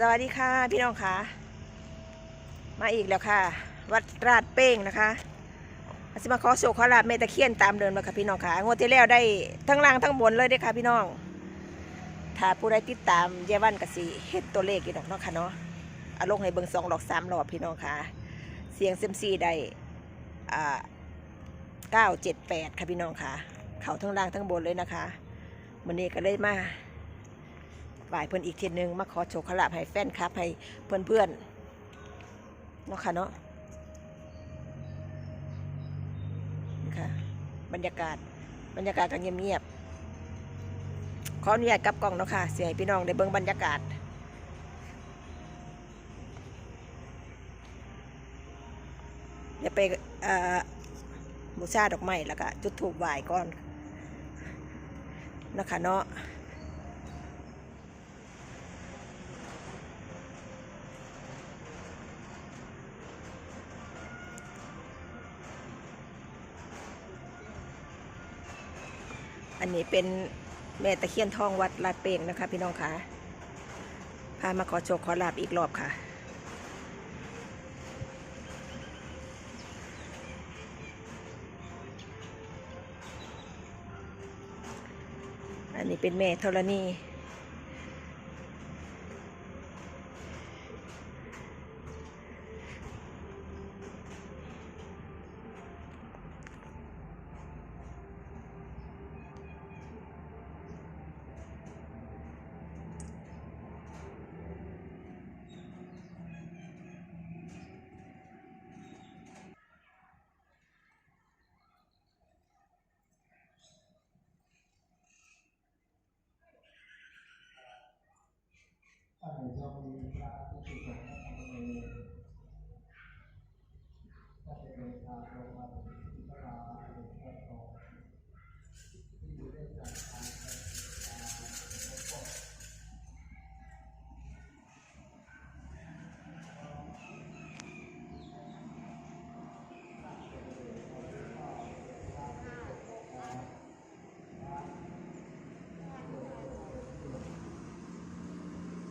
สวัสดีค่ะพี่น้องค่ะ มาอีกแล้วค่ะ วัดราดเป้งนะคะอาสิมาขอโชคขอลาบเมตะเคียนตามเดิมมาค่ะพี่น้องค่ะงวดที่แล้วได้ทั้งล่างทั้งบนเลยเด้ค่ะพี่น้อง ถ้าผู้ใดติดตามเยาวันกสิเฮ็ดตัวเลขอีดอกเนาะค่ะเนาะอาลงให้เบิงสองดอกสามรอบพี่น้องค่ะ เสียงเซมซีได้อ่าเก้าเจ็ดแปดค่ะพี่น้องค่ะ เขาทั้งล่างทั้งบนเลยนะคะวันนี้ก็เลยมา บ่ายเพิ่นอีกทีนึงมาขอโชคขลาบให้แฟนคลับให้เพื่อนเพื่อนเนาะค่ะเนาะนะค่ะบรรยากาศบรรยากาศก็เงียบๆขออนุญาตกลับกล้องเนาะค่ะเสียให้พี่น้องได้เบิ่งบรรยากาศเดี๋ยวไปบูชาดอกไม้แล้วก็จุดถูกไหว้ก่อนเนาะคะเนาะ อันนี้เป็นแม่ตะเคียนทองวัดลาดเปงนะคะ พี่น้องคะพามาขอโชคขอลาบอีกรอบค่ะ อันนี้เป็นแม่ธรณี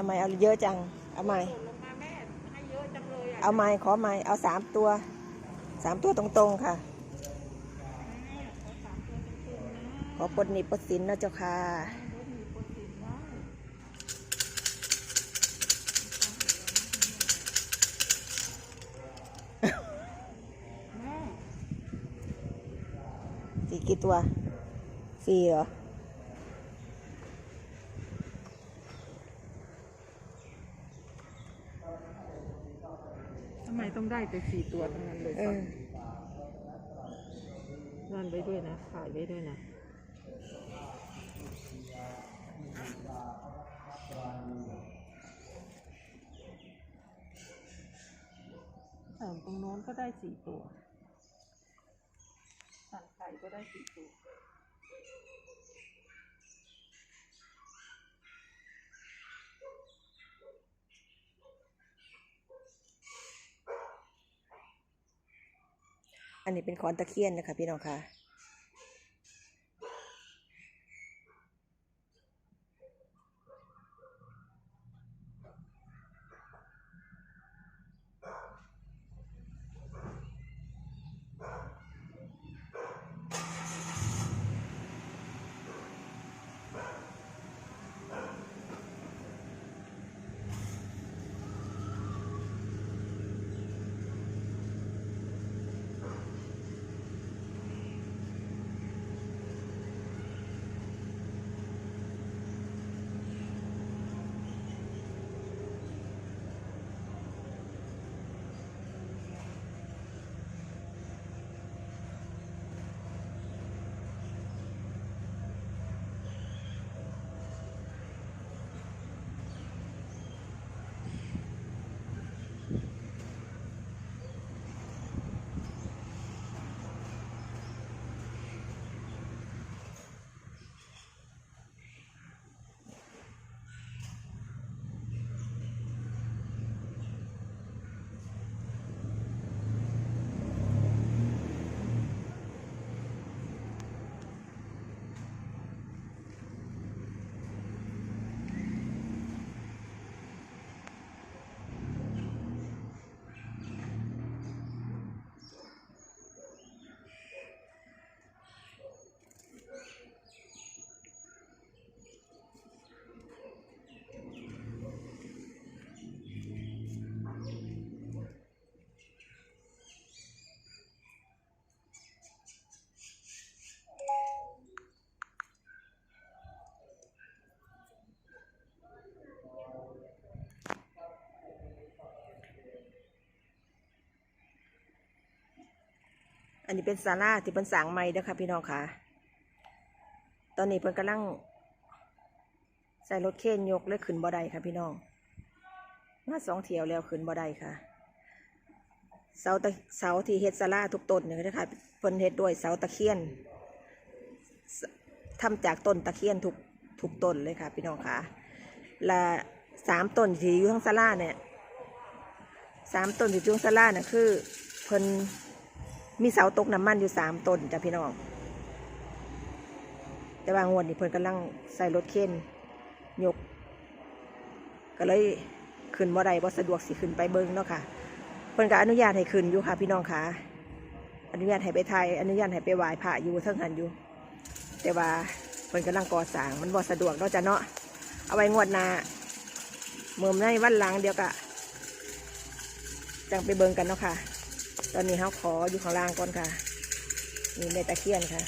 ทำไมเอาเยอะจัง เอาใหม่เอาไม้ขอไม้เอาสามตัว สามตัวตรงๆค่ะขอปลดหนี้ปลดสินนะเจ้าค่ะสี่กี่ตัว สี่เหรอ ทำไม ต้องได้แต่สี่ตัวทั้งนั้นเลยเออนั่นไว้ด้วยนะถ่ายไว้ด้วยนะเติมตรงโน้นก็ได้สี่ตัวสั่นไข่ก็ได้สี่ตัว อันนี้เป็นคอนตะเคียนนะคะพี่น้องค่ะ อันนี้เป็นศาลาที่เพิ่นสางใหม่เด้อค่ะพี่น้องค่ะ ตอนนี้เพิ่นกำลังใส่รถเข็นยกเลยขึ้นบ่ได้ค่ะพี่น้อง มาสองเที่ยวแล้วขึ้นบ่ได้ค่ะ เสาตะเสาที่เฮ็ดศาลาทุกต้นเนี่ยนะคะเพิ่นเฮ็ดด้วยเสาตะเคียนสทำจากต้นตะเคียนทุกทุกต้นเลยค่ะพี่น้องค่ะ และสามต้นที่อยู่ทั้งศาลาเนี่ยสามต้นที่อยู่ทั้งศาลาเนี่ยคือเพิ่น มีเสาตกน้ำมันอยู่สามต้นจ้ะพี่น้อง แต่บางวันนี่เพิ่นกำลังใส่รถเข็นยก ก็เลยขึ้นบ่ได้บ่สะดวกสิขึ้นไปเบิ่งเนาะค่ะ เพิ่นก็อนุญาตให้ขึ้นอยู่ค่ะ พี่น้องค่ะ อนุญาตให้ไปไทยอนุญาตให้ไปไหว้พระอยู่เท่านั้นอยู่ แต่ว่าเพิ่นกำลังก่อสร้างมันบ่สะดวกเนาะจ้ะเนาะ เอาไว้งวดหน้าเมื่อในวันหลังเดียวกะจังไปเบิ่งกันเนาะค่ะ ตอนนี้เฮาขออยู่ข้างล่างก่อนค่ะนี่แม่ตะเคียนค่ะ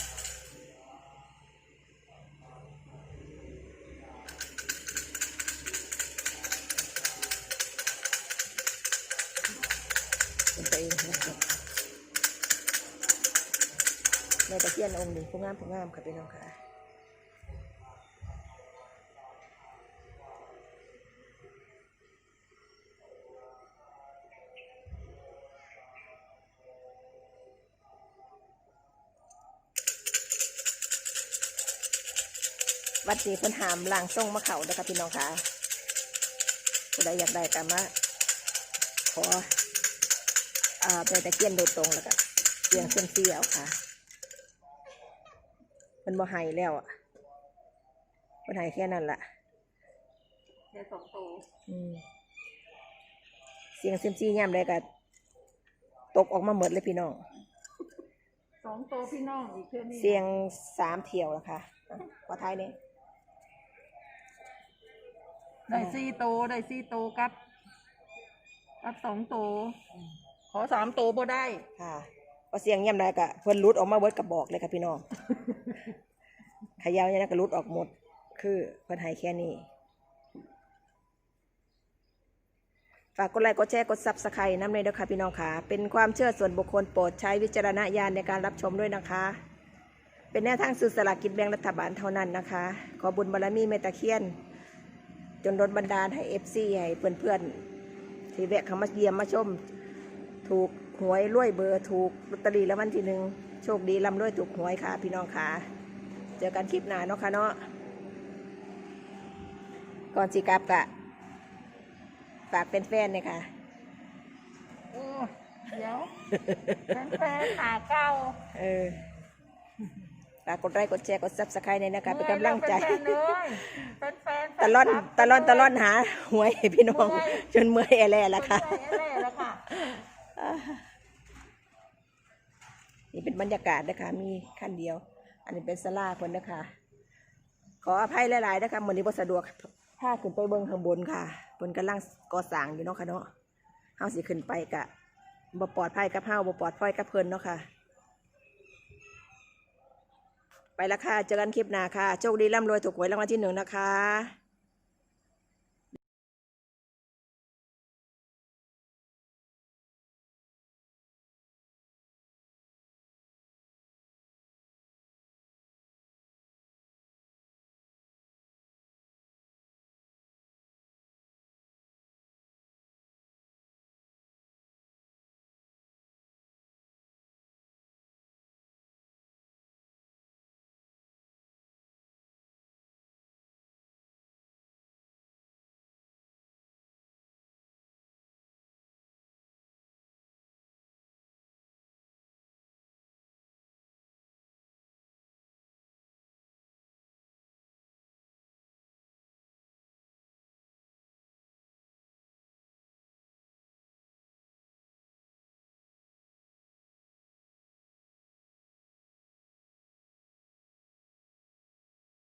เป็นตัวเองครับแม่ตะเคียนองค์นี้ผู้งามผู้งามค่ะพี่น้องค่ะ วัดนี้เพิ่นหามล่างส่งมาเขาเด้อค่ะพี่น้องค่ะผู้ใดอยากได้ก็มาขออ่าไปตะเกียนโดยตรงแล้วก็เสียงเส้นเสียวค่ะมันบ่ให้แล้วอะมันให้แค่นั้นล่ะแค่สองโตอืมเสียงเซยมซีย่ำได้ก็ตกออกมาหมดเลยพี่น้อง สองโตพี่น้องอีกเท่านี้เสียงสามเที่ยวแล้วค่ะอะขอท้ายนี้ ได้สี่โตได้สี่โตกับกับสองโตขอสามโตบ่ได้ ค่ะพอเสียงเงีย่ำได้ก็เพิ่นรุดออกมาเบิดกระบอกเลยค่ะพี่น้อง ขยาวเนี่ยนะก็รุดออกหมด คือเพิ่นให้แค่นี้ ฝากกดไลค์กดแชร์กดซับสไครต์น้ำเลยเด้อค่ะพี่น้องค่ะ เป็นความเชื่อส่วนบุคคลโปรดใช้วิจารณญาณในการรับชมด้วยนะคะ เป็นแนวทางสื่อสลากกินแบ่งรัฐบาลเท่านั้นนะคะ ขอบุญบารมีเมตตาเคียน จนโดนบันดาลให้เอฟซีให้เพื่อนๆที่แวะเข้ามาเยี่ยมมาชม ถูกหวยรวยเบอร์ถูกลอตเตอรี่แล้ววันที่หนึ่งโชคดีลำรวยถูกหวยค่ะ พี่น้องค่ะ เจอกันคลิปหน้าเนาะค่ะเนาะก่อนสิกลับกะฝากเป็นแฟนเลยค่ะโอ้เดี๋ยวแฟนๆหาเก้าเออ ฝากกดไลค์กดแชร์กดซับสไครต์เนี่ยนะคะเป็นกำลังใจแฟนๆเลยแฟนๆตะล่อนตะล่อนตะล่อนหาหวยให้พี่น้องจนเมื่อยแอแล่แล้วค่ะแแล่แล้วค่ะนี่เป็นบรรยากาศนะคะ มีขั้นเดียว อันนี้เป็นสลาคนนะคะ ขออภัยหลายๆนะคะวันนี้บ่สะดวกถ้าขึ้นไปเบิ้งข้างบนค่ะบนกำลังก่อสร้างอยู่เนาะค่ะเนาะเฮาสิขึ้นไปกะบ่ปลอดภัยกับเฮาบ่ปลอดภัยกับเพิ่นเนาะค่ะ ไป ละค่ะ เจอกันคลิปหน้าค่ะ โชคดีร่ำรวยถูกหวยรางวัลที่หนึ่งนะคะ